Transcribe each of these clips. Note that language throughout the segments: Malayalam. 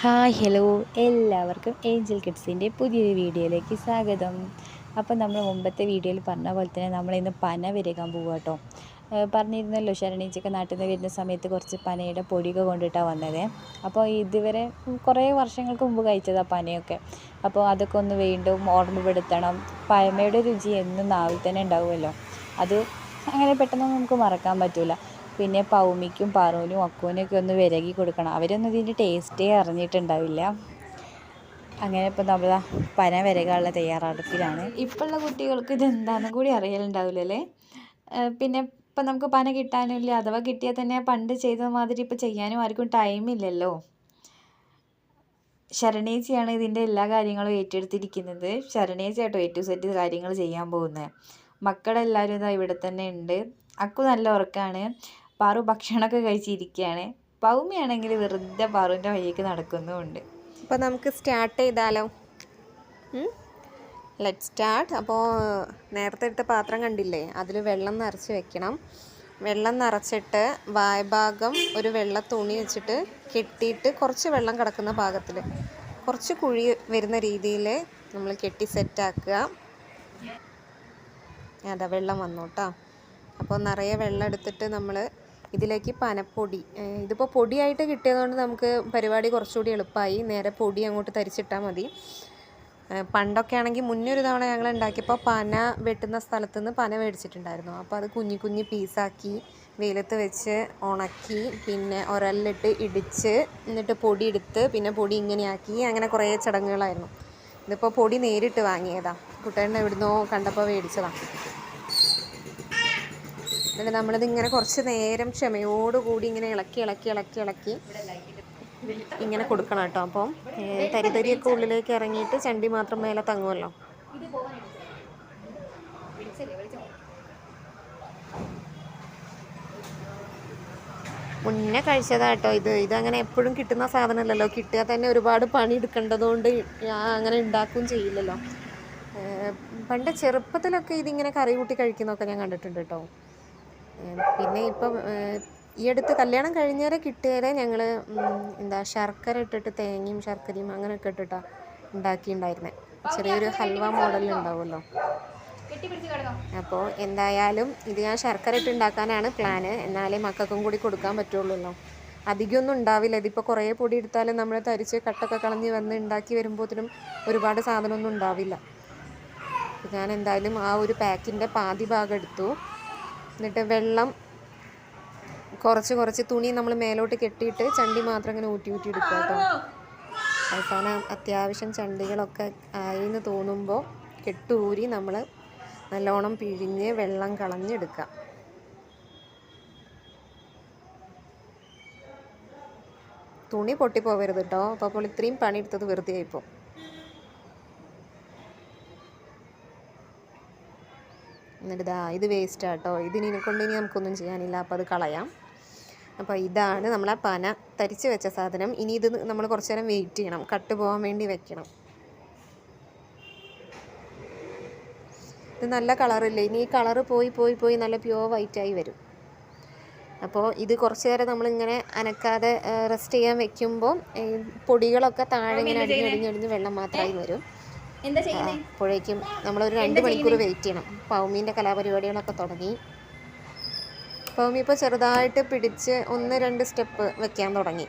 ഹായ് ഹലോ എല്ലാവർക്കും ഏഞ്ചൽ കിഡ്സിന്റെ പുതിയൊരു വീഡിയോയിലേക്ക് സ്വാഗതം. അപ്പോൾ നമ്മൾ മുമ്പത്തെ വീഡിയോയിൽ പറഞ്ഞ പോലെ തന്നെ നമ്മൾ ഇന്ന് പന വിരകാൻ പോവുക കേട്ടോ പറഞ്ഞിരുന്നല്ലോ ശരണീച്ചൊക്കെ നാട്ടിൽ നിന്ന് വരുന്ന സമയത്ത് കുറച്ച് പനയുടെ പൊടിയൊക്കെ കൊണ്ടിട്ടാണ് വന്നത്. അപ്പോൾ ഇതുവരെ കുറേ വർഷങ്ങൾക്ക് മുമ്പ് കഴിച്ചതാണ് പനയൊക്കെ. അപ്പോൾ അതൊക്കെ ഒന്ന് വീണ്ടും ഓർമ്മപ്പെടുത്തണം. പഴമയുടെ രുചി എന്നും നാവിൽ തന്നെ ഉണ്ടാവുമല്ലോ. അത് അങ്ങനെ പെട്ടെന്ന് നമുക്ക് മറക്കാൻ പറ്റില്ല പിന്നെ പൗമിക്കും പാറുവിനും അക്കുവിനൊക്കെ ഒന്ന് വിരകി കൊടുക്കണം. അവരൊന്നും ഇതിന്റെ ടേസ്റ്റേ അറിഞ്ഞിട്ടുണ്ടാവില്ല. അങ്ങനെ ഇപ്പം നമ്മൾ പന വിരകാനുള്ള തയ്യാറെടുപ്പിലാണ്. ഇപ്പോഴുള്ള കുട്ടികൾക്ക് ഇതെന്താണെന്ന് കൂടി അറിയലുണ്ടാവില്ലല്ലേ പിന്നെ ഇപ്പം നമുക്ക് പന കിട്ടാനില്ല അഥവാ കിട്ടിയാൽ തന്നെ പണ്ട് ചെയ്ത മാതിരി ഇപ്പം ചെയ്യാനും ആർക്കും ടൈമില്ലല്ലോ ശരണേച്ചിയാണ് ഇതിന്റെ എല്ലാ കാര്യങ്ങളും ഏറ്റെടുത്തിരിക്കുന്നത്. ശരണേച്ചി ആട്ടോ ടു സെറ്റ് കാര്യങ്ങൾ ചെയ്യാൻ പോകുന്നത്. മക്കളെല്ലാവരും ഇതാ ഇവിടെ തന്നെ ഉണ്ട്. അക്കു നല്ല ഉറക്കമാണ് പാറു ഭക്ഷണമൊക്കെ കഴിച്ചിരിക്കുകയാണ്. പൗമിയാണെങ്കിൽ വെറുതെ പാറുവിന്റെ വഴിയേക്ക് നടക്കുന്നുമുണ്ട്. അപ്പോൾ നമുക്ക് സ്റ്റാർട്ട് ചെയ്താലോ? ലെറ്റ് സ്റ്റാർട്ട് അപ്പോൾ നേരത്തെ എടുത്ത പാത്രം കണ്ടില്ലേ? അതിൽ വെള്ളം നിറച്ച് വെക്കണം. വെള്ളം നിറച്ചിട്ട് വായ്ഭാഗം ഒരു വെള്ള തുണി വെച്ചിട്ട് കെട്ടിയിട്ട് കുറച്ച് വെള്ളം കിടക്കുന്ന ഭാഗത്തിൽ കുറച്ച് കുഴി വരുന്ന രീതിയിൽ നമ്മൾ കെട്ടി സെറ്റാക്കുക അതാ വെള്ളം വന്നു അപ്പോൾ നിറയെ വെള്ളം എടുത്തിട്ട് നമ്മൾ ഇതിലേക്ക് പനപ്പൊടി ഇതിപ്പോൾ പൊടിയായിട്ട് കിട്ടിയതുകൊണ്ട് നമുക്ക് പരിപാടി കുറച്ചുകൂടി എളുപ്പമായി. നേരെ പൊടി അങ്ങോട്ട് തരിച്ചിട്ടാൽ മതി. പണ്ടൊക്കെ ആണെങ്കിൽ മുന്നേ ഒരു തവണ ഞങ്ങൾ ഉണ്ടാക്കിയപ്പോൾ പന വെട്ടുന്ന സ്ഥലത്ത് നിന്ന് പന മേടിച്ചിട്ടുണ്ടായിരുന്നു. അപ്പോൾ അത് കുഞ്ഞു കുഞ്ഞു പീസാക്കി വെയിലത്ത് വെച്ച് ഉണക്കി പിന്നെ ഉരലിലിട്ട് ഇടിച്ച് എന്നിട്ട് പൊടി എടുത്ത് പിന്നെ പൊടി ഇങ്ങനെയാക്കി. അങ്ങനെ കുറേ ചടങ്ങുകളായിരുന്നു. ഇതിപ്പോൾ പൊടി നേരിട്ട് വാങ്ങിയതാണ് കുട്ടേണ്ണ എവിടുന്നോ കണ്ടപ്പോൾ മേടിച്ചതാണ് എന്നിട്ട് നമ്മളിത് ഇങ്ങനെ കുറച്ച് നേരം ക്ഷമയോടുകൂടി ഇങ്ങനെ ഇളക്കി ഇളക്കി ഇളക്കി ഇളക്കി ഇങ്ങനെ കൊടുക്കണം കേട്ടോ. അപ്പം തരിതരിയൊക്കെ ഉള്ളിലേക്ക് ഇറങ്ങിയിട്ട് ചണ്ടി മാത്രം മേലെ തങ്ങുമല്ലോ മുന്നേ കഴിച്ചതാട്ടോ ഇത്. ഇതങ്ങനെ എപ്പോഴും കിട്ടുന്ന സാധനമല്ലല്ലോ. കിട്ടിയാൽ തന്നെ ഒരുപാട് പണി എടുക്കേണ്ടതുകൊണ്ട് അങ്ങനെ ഉണ്ടാക്കുകയും ചെയ്യില്ലല്ലോ. പണ്ട് ചെറുപ്പത്തിലൊക്കെ ഇതിങ്ങനെ കറി കൂട്ടി കഴിക്കുന്നതൊക്കെ ഞാൻ കണ്ടിട്ടുണ്ട് കേട്ടോ. പിന്നെ ഇപ്പം ഈ അടുത്ത് കല്യാണം കഴിഞ്ഞവരെ കിട്ടിയവരെ ഞങ്ങൾ എന്താ ശർക്കര ഇട്ടിട്ട് തേങ്ങയും ശർക്കരയും അങ്ങനെയൊക്കെ ഇട്ടിട്ടാണ് ഉണ്ടാക്കിയിട്ടുണ്ടായിരുന്നത് ചെറിയൊരു ഹൽവ മോഡൽ ഉണ്ടാവുമല്ലോ. അപ്പോൾ എന്തായാലും ഇത് ഞാൻ ശർക്കര ഇട്ട് ഉണ്ടാക്കാനാണ് പ്ലാന്. എന്നാലേ മക്കൾക്കും കൂടി കൊടുക്കാൻ പറ്റുള്ളൂ അധികമൊന്നും ഉണ്ടാവില്ല. ഇതിപ്പോൾ കുറേ പൊടി എടുത്താലും നമ്മൾ തരിച്ച് കട്ടൊക്കെ കളഞ്ഞ് വന്ന് ഉണ്ടാക്കി വരുമ്പോഴത്തേനും ഒരുപാട് സാധനമൊന്നും ഉണ്ടാവില്ല. ഞാൻ എന്തായാലും ആ ഒരു പാക്കിന്റെ പാതി ഭാഗം എടുത്തു. എന്നിട്ട് വെള്ളം കുറച്ച് കുറച്ച് തുണി നമ്മൾ മേലോട്ട് കെട്ടിയിട്ട് ചണ്ടി മാത്രം ഇങ്ങനെ ഊറ്റി ഊറ്റി എടുക്കുക കേട്ടോ. അവസാനം അത്യാവശ്യം ചണ്ടികളൊക്കെ ആയി എന്ന് തോന്നുമ്പോൾ കെട്ടൂരി നമ്മൾ നല്ലോണം പിഴിഞ്ഞ് വെള്ളം കളഞ്ഞെടുക്കുക. തുണി പൊട്ടിപ്പോവരുത് കേട്ടോ. അപ്പോൾ ഇത്രയും പണിയെടുത്തത് വെറുതെ ആയിപ്പോൾ എന്നിട്ട് ഇതാ ഇത് വേസ്റ്റ് ആട്ടോ ഇതിനെ കൊണ്ട് ഇനി നമുക്കൊന്നും ചെയ്യാനില്ല. അപ്പോൾ അത് കളയാം. അപ്പോൾ ഇതാണ് നമ്മളെ പന തരിച്ച് വെച്ച സാധനം. ഇനി ഇത് നമ്മൾ കുറച്ച് നേരം വെയിറ്റ് ചെയ്യണം. കട്ട് പോകാൻ വേണ്ടി വെക്കണം. ഇത് നല്ല കളറില്ലേ ഇനി ഈ കളറ് പോയി പോയി പോയി നല്ല പ്യുവർ വൈറ്റായി വരും. അപ്പോൾ ഇത് കുറച്ച് നേരം നമ്മളിങ്ങനെ അനക്കാതെ റെസ്റ്റ് ചെയ്യാൻ വെക്കുമ്പോൾ പൊടികളൊക്കെ താഴെ ഇങ്ങനെ അടിഞ്ഞടിഞ്ഞടിഞ്ഞ് വെള്ളം മാത്രമായി വരും. അപ്പോഴേക്കും നമ്മളൊരു രണ്ട് മണിക്കൂർ വെയിറ്റ് ചെയ്യണം. പൗമീന്റെ കലാപരിപാടികളൊക്കെ തുടങ്ങി. പൗമി ഇപ്പോൾ ചെറുതായിട്ട് പിടിച്ച് ഒന്ന് രണ്ട് സ്റ്റെപ്പ് വെക്കാൻ തുടങ്ങി.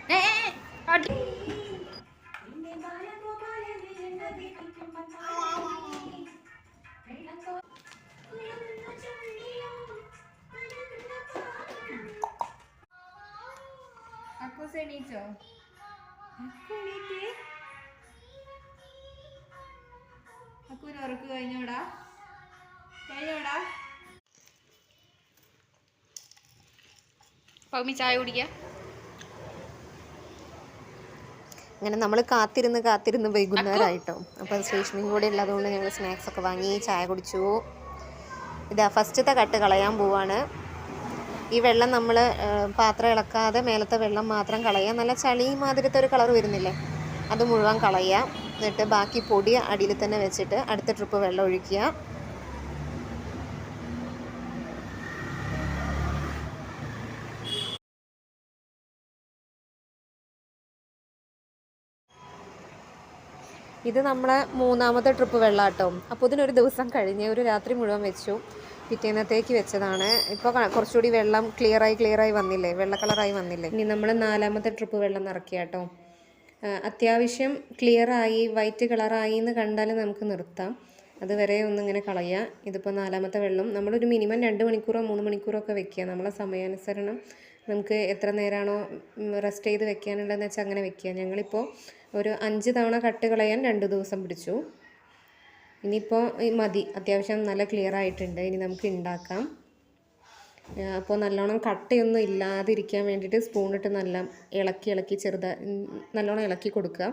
അക്കൂസ് എണീച്ചോ? അക്കു എണീറ്റേ. അക്കൂന് ഉറക്ക് കഴിഞ്ഞോടാ? കഴിഞ്ഞോടാ? പൗമി ചായ കുടിക്ക. അങ്ങനെ നമ്മൾ കാത്തിരുന്ന് കാത്തിരുന്ന് വൈകുന്നേരമായിട്ടോ അപ്പം ശ്രീഷ്മിയും കൂടെ ഉള്ളതുകൊണ്ട് ഞങ്ങൾ സ്നാക്സ് ഒക്കെ വാങ്ങി ചായ കുടിച്ചു. ഇതാ ഫസ്റ്റത്തെ കട്ട് കളയാൻ പോവാണ്. ഈ വെള്ളം നമ്മൾ പാത്രം ഇളക്കാതെ മേലത്തെ വെള്ളം മാത്രം കളയുക നല്ല ചളി മാതിരത്തെ ഒരു കളർ വരുന്നില്ലേ? അത് മുഴുവൻ കളയുക എന്നിട്ട് ബാക്കി പൊടി അടിയിൽ തന്നെ വെച്ചിട്ട് അടുത്ത ട്രിപ്പ് വെള്ളം ഒഴിക്കുക. ഇത് നമ്മളെ മൂന്നാമത്തെ ട്രിപ്പ് വെള്ളാട്ടോ. അപ്പോൾ ഇതിനൊരു ദിവസം കഴിഞ്ഞ് ഒരു രാത്രി മുഴുവൻ വെച്ചു. പിറ്റേന്നത്തേക്ക് വെച്ചതാണ്. ഇപ്പോൾ കുറച്ചുകൂടി വെള്ളം ക്ലിയറായി ക്ലിയറായി വന്നില്ലേ? വെള്ള കളറായി വന്നില്ലേ? ഇനി നമ്മൾ നാലാമത്തെ ട്രിപ്പ് വെള്ളം നിറക്കിയാട്ടോ അത്യാവശ്യം ക്ലിയറായി വൈറ്റ് കളറായി എന്ന് കണ്ടാൽ നമുക്ക് നിർത്താം. അതുവരെ ഒന്നിങ്ങനെ കളയുക ഇതിപ്പോൾ നാലാമത്തെ വെള്ളം. നമ്മളൊരു മിനിമം രണ്ട് മണിക്കൂറോ മൂന്ന് മണിക്കൂറോ ഒക്കെ വെക്കുക. നമ്മളെ സമയാനുസരണം നമുക്ക് എത്ര നേരമാണോ റെസ്റ്റ് ചെയ്ത് വെക്കാനുള്ളതെന്ന് വെച്ചാൽ അങ്ങനെ വെക്കുക. ഞങ്ങളിപ്പോൾ ഒരു അഞ്ച് തവണ കട്ട് കളയാൻ രണ്ട് ദിവസം പിടിച്ചു. ഇനിയിപ്പോൾ മതി. അത്യാവശ്യം നല്ല ക്ലിയർ ആയിട്ടുണ്ട്. ഇനി നമുക്ക് ഉണ്ടാക്കാം അപ്പോൾ നല്ലോണം കട്ടയൊന്നും ഇല്ലാതിരിക്കാൻ വേണ്ടിയിട്ട് സ്പൂണിട്ട് നല്ല ഇളക്കി ഇളക്കി ചെറുതായി നല്ലോണം ഇളക്കി കൊടുക്കുക.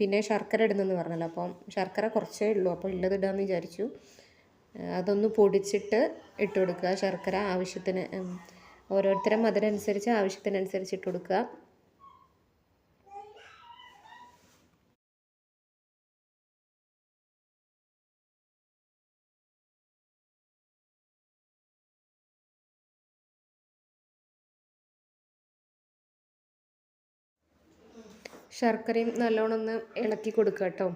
പിന്നെ ശർക്കര ഇടുന്നെന്ന് പറഞ്ഞല്ലോ അപ്പം ശർക്കര കുറച്ചേ ഉള്ളൂ അപ്പോൾ ഉള്ളത് ഇടാമെന്ന് വിചാരിച്ചു. അതൊന്ന് പൊടിച്ചിട്ട് ഇട്ട് കൊടുക്കുക ശർക്കര ആവശ്യത്തിന് ഓരോരുത്തരും മധുരം അനുസരിച്ച് ആവശ്യത്തിനനുസരിച്ച് ഇട്ട് കൊടുക്കുക. ശർക്കരയും നല്ലോണം ഒന്ന് ഇളക്കി കൊടുക്കുക കേട്ടോ.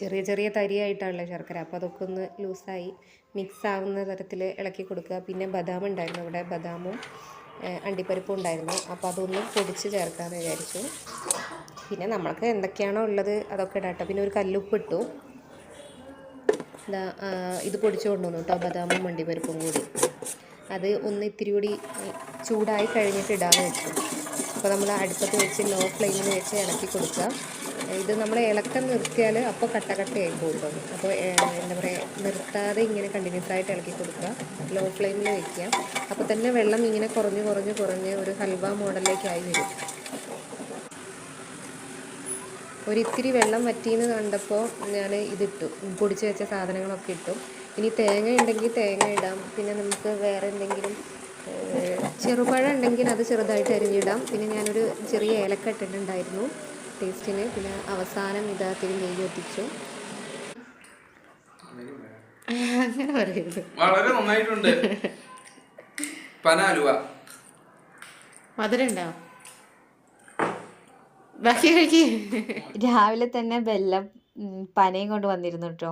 ചെറിയ ചെറിയ തരിയായിട്ടാണല്ലോ ശർക്കര. അപ്പോൾ അതൊക്കെ ഒന്ന് ലൂസായി മിക്സ് ആവുന്ന തരത്തിൽ ഇളക്കി കൊടുക്കുക. പിന്നെ ബദാം ഉണ്ടായിരുന്നു ഇവിടെ ബദാമും അണ്ടിപ്പരിപ്പും ഉണ്ടായിരുന്നു. അപ്പോൾ അതൊന്ന് പൊടിച്ച് ചേർക്കാമെന്ന് വിചാരിച്ചു. പിന്നെ നമ്മൾക്ക് എന്തൊക്കെയാണോ ഉള്ളത് അതൊക്കെ ഇടാം കേട്ടോ. പിന്നെ ഒരു കല്ലുപ്പ് ഇട്ടു ഇത് പൊടിച്ചു കൊണ്ടുവന്നു കേട്ടോ. ബദാമും അണ്ടിപ്പരിപ്പും കൂടി. അത് ഒന്ന് ഇത്തിരി കൂടി ചൂടായി കഴിഞ്ഞിട്ട് ഇടാമെന്ന് വെച്ചു അപ്പോൾ നമ്മൾ അടുപ്പത്ത് വെച്ച് ലോ ഫ്ലെയിമിൽ വെച്ച് ഇളക്കി കൊടുക്കുക. ഇത് നമ്മൾ ഇളക്കം നിർത്തിയാൽ അപ്പോൾ കട്ട കട്ടയായി പോകും. അപ്പോൾ എന്താ പറയുക നിർത്താതെ ഇങ്ങനെ കണ്ടിന്യൂസ് ആയിട്ട് ഇളക്കി കൊടുക്കുക. ലോ ഫ്ലെയിമിൽ വയ്ക്കുക അപ്പോൾ തന്നെ വെള്ളം ഇങ്ങനെ കുറഞ്ഞ് കുറഞ്ഞ് കുറഞ്ഞ് ഒരു ഹൽവ മോഡലിലേക്കായി വരും. ഒരിത്തിരി വെള്ളം വറ്റിയെന്ന് കണ്ടപ്പോൾ ഞാൻ ഇതിട്ടു. പൊടിച്ച് വെച്ച സാധനങ്ങളൊക്കെ ഇട്ടു. ഇനി തേങ്ങ ഉണ്ടെങ്കിൽ തേങ്ങ ഇടാം. പിന്നെ നമുക്ക് വേറെ എന്തെങ്കിലും ചെറുപഴം ഉണ്ടെങ്കിൽ അത് ചെറുതായിട്ട് അരിഞ്ഞിടാം. പിന്നെ ഞാനൊരു ചെറിയ ഏലക്ക ഇട്ടിട്ടുണ്ടായിരുന്നു ടേസ്റ്റിന് പിന്നെ അവസാനം ഇതാത്തിൽ നെയ്യ് അങ്ങനെ പറയരുത് വളരെ നന്നായിട്ടുണ്ട്. ബാക്കി കഴിക്കേ. രാവിലെ തന്നെ ബെല്ലം പനയും കൊണ്ട് വന്നിരുന്നു കേട്ടോ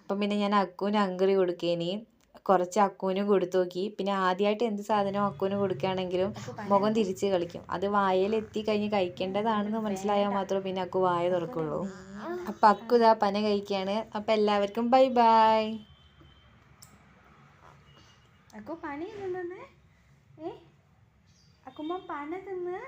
അപ്പം പിന്നെ ഞാൻ അക്കുവിന് അങ്കറി കൊടുക്കേനി. കുറച്ച് അക്കുവിന് കൊടുത്തു നോക്കി. പിന്നെ ആദ്യമായിട്ട് എന്ത് സാധനവും അക്കുവിന് കൊടുക്കുകയാണെങ്കിലും മുഖം തിരിച്ച് കളിക്കും. അത് വായയിലെത്തി കഴിഞ്ഞ് കഴിക്കേണ്ടതാണെന്ന് മനസ്സിലായാൽ മാത്രമേ പിന്നെ അക്കു വായ തുറക്കുള്ളൂ. അപ്പം അക്കു ഇതാ പന കഴിക്കുകയാണ് അപ്പം എല്ലാവർക്കും ബൈ ബൈ. അക്കു പനി തിന്നേ അക്കുമ്പം പന തിന്ന്.